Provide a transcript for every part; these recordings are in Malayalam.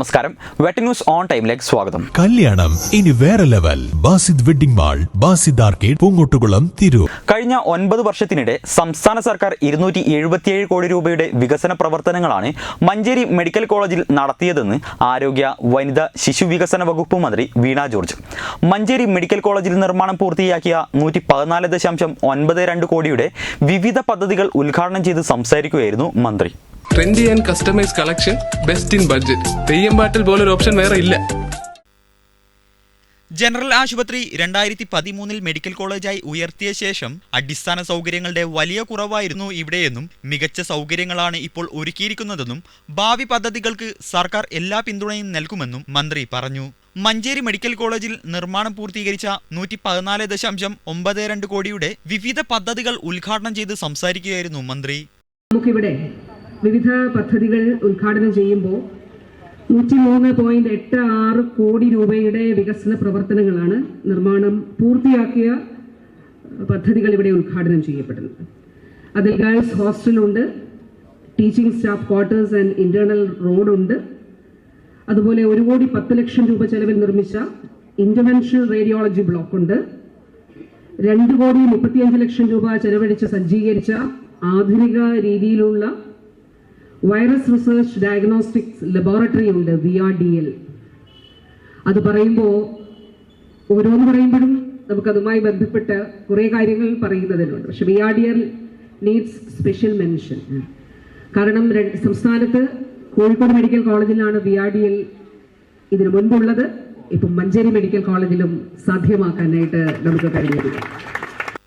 നമസ്കാരം. വെട്ടിംഗ് ന്യൂസ് ഓൺ ടൈമിലേക്ക് സ്വാഗതം. കല്യാണം ഇനി വേറെ level. Basid wedding mall Basid arcade Poongottukulam Tirur. കഴിഞ്ഞ ഒൻപത് വർഷത്തിനിടെ സംസ്ഥാന സർക്കാർ ഇരുന്നൂറ്റി എഴുപത്തിയേഴ് കോടി രൂപയുടെ വികസന പ്രവർത്തനങ്ങളാണ് മഞ്ചേരി മെഡിക്കൽ കോളേജിൽ നടത്തിയതെന്ന് ആരോഗ്യ വനിതാ ശിശു വികസന വകുപ്പ് മന്ത്രി വീണ ജോർജ്. മഞ്ചേരി മെഡിക്കൽ കോളേജിൽ നിർമ്മാണം പൂർത്തിയാക്കിയ നൂറ്റി പതിനാല് ദശാംശം ഒൻപത് രണ്ട് കോടിയുടെ വിവിധ പദ്ധതികൾ ഉദ്ഘാടനം ചെയ്ത് സംസാരിക്കുകയായിരുന്നു മന്ത്രി. Trendy and customise collection best in budget Theyyam പാട്ടിൽ പോലൊരു ഓപ്ഷൻ വേറെ ഇല്ല. ജനറൽ ആശുപത്രി രണ്ടായിരത്തി പതിമൂന്നിൽ മെഡിക്കൽ കോളേജായി ഉയർത്തിയ ശേഷം അടിസ്ഥാന സൗകര്യങ്ങളുടെ വലിയ കുറവായിരുന്നു ഇവിടെയെന്നും മികച്ച സൗകര്യങ്ങളാണ് ഇപ്പോൾ ഒരുക്കിയിരിക്കുന്നതെന്നും ഭാവി പദ്ധതികൾക്ക് സർക്കാർ എല്ലാ പിന്തുണയും നൽകുമെന്നും മന്ത്രി പറഞ്ഞു. മഞ്ചേരി മെഡിക്കൽ കോളേജിൽ നിർമ്മാണം പൂർത്തീകരിച്ച നൂറ്റി പതിനാല് ദശാംശം ഒമ്പത് രണ്ട് കോടിയുടെ വിവിധ പദ്ധതികൾ ഉദ്ഘാടനം ചെയ്ത് സംസാരിക്കുകയായിരുന്നു മന്ത്രി. നമുക്കിവിടെ വിവിധ പദ്ധതികൾ ഉദ്ഘാടനം ചെയ്യുമ്പോൾ നൂറ്റി മൂന്ന് പോയിന്റ് എട്ട് ആറ് കോടി രൂപയുടെ വികസന പ്രവർത്തനങ്ങളാണ് നിർമ്മാണം പൂർത്തിയാക്കിയ പദ്ധതികൾ ഇവിടെ ഉദ്ഘാടനം ചെയ്യപ്പെടുന്നത്. അതിൽ girls ഹോസ്റ്റലുണ്ട് teaching staff quarters and internal റോഡുണ്ട്. അതുപോലെ ഒരു കോടി പത്ത് ലക്ഷം രൂപ ചെലവിൽ നിർമ്മിച്ച ഇന്റർവെൻഷണൽ റേഡിയോളജി ബ്ലോക്ക് ഉണ്ട് രണ്ട് കോടി മുപ്പത്തിയഞ്ച് ലക്ഷം രൂപ ചെലവഴിച്ച് സജ്ജീകരിച്ച ആധുനിക രീതിയിലുള്ള വൈറസ് റിസർച്ച് ഡയഗ്നോസ്റ്റിക്സ് ലബോറട്ടറി ഉണ്ട് വി ആർ ഡി എൽ അത് പറയുമ്പോൾ ഓരോന്ന് പറയുമ്പോഴും നമുക്കതുമായി ബന്ധപ്പെട്ട് കുറേ കാര്യങ്ങൾ പറയുന്നതിനുണ്ട്. പക്ഷെ V R D L needs special mention കാരണം സംസ്ഥാനത്ത് കോഴിക്കോട് മെഡിക്കൽ കോളേജിലാണ് വി ആർ ഡി എൽ ഇതിനു മുൻപുള്ളത്. ഇപ്പം മഞ്ചേരി മെഡിക്കൽ കോളേജിലും സാധ്യമാക്കാനായിട്ട് നമുക്ക് കഴിഞ്ഞിരിക്കും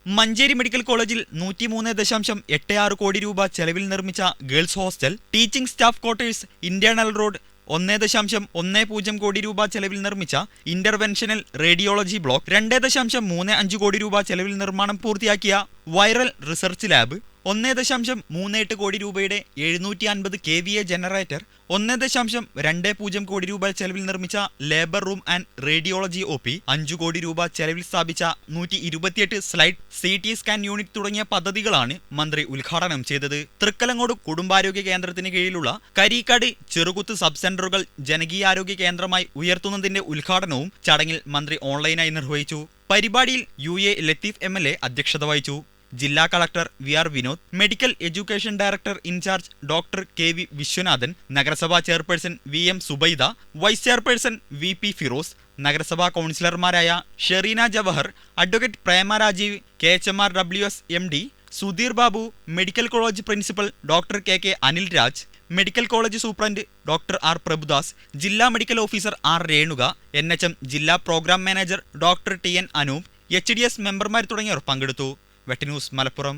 മഞ്ചേരി മെഡിക്കൽ കോളേജിൽ നൂറ്റിമൂന്ന് ദശാംശം എട്ട് ആറ് കോടി രൂപ ചെലവിൽ നിർമ്മിച്ച girls hostel teaching staff quarters internal road ഒന്ന് ദശാംശം ഒന്ന് പൂജ്യം കോടി രൂപ ചെലവിൽ നിർമ്മിച്ച ഇന്റർവെൻഷനൽ റേഡിയോളജി ബ്ലോക്ക് രണ്ട് ദശാംശം മൂന്ന് അഞ്ച് കോടി രൂപ ചെലവിൽ നിർമ്മാണം പൂർത്തിയാക്കിയ വൈറൽ റിസർച്ച് ലാബ്. ഒന്ന് ദശാംശം മൂന്ന് എട്ട് കോടി രൂപയുടെ എഴുന്നൂറ്റി അൻപത് കെ വി എ ജനറേറ്റർ ഒന്നേ ദശാംശം രണ്ട് പൂജ്യം കോടി രൂപ ചെലവിൽ നിർമ്മിച്ച labour room and radiology O P അഞ്ചു കോടി രൂപ ചെലവിൽ സ്ഥാപിച്ച നൂറ്റി ഇരുപത്തിയെട്ട് slide C T scan unit തുടങ്ങിയ പദ്ധതികളാണ് മന്ത്രി ഉദ്ഘാടനം ചെയ്തത്. തൃക്കലങ്ങോട് കുടുംബാരോഗ്യ കേന്ദ്രത്തിന് കീഴിലുള്ള കരീക്കാട് ചെറുകുത്ത് സബ് സെന്ററുകൾ ജനകീയാരോഗ്യ കേന്ദ്രമായി ഉയർത്തുന്നതിന്റെ ഉദ്ഘാടനവും ചടങ്ങിൽ മന്ത്രി ഓൺലൈനായി നിർവഹിച്ചു. പരിപാടിയിൽ U A Latheef M L A അധ്യക്ഷത വഹിച്ചു. ജില്ലാ collector V R Vinod medical education director incharge doctor K V Viswanathan നഗരസഭാ chairperson V M Subaida vice chairperson V P Firoz നഗരസഭാ കൗൺസിലർമാരായ Shereena Jawahar advocate Prema Rajeev K H M R W S M D Sudheer Babu medical college principal doctor K K Anil Raj medical college superintendent doctor R Prabhudas ജില്ലാ medical officer R Renuka N ജില്ലാ programme manager doctor T N Anoop H D S മെമ്പർമാർ തുടങ്ങിയവർ പങ്കെടുത്തു. വെട്ടന്യൂസ് മലപ്പുറം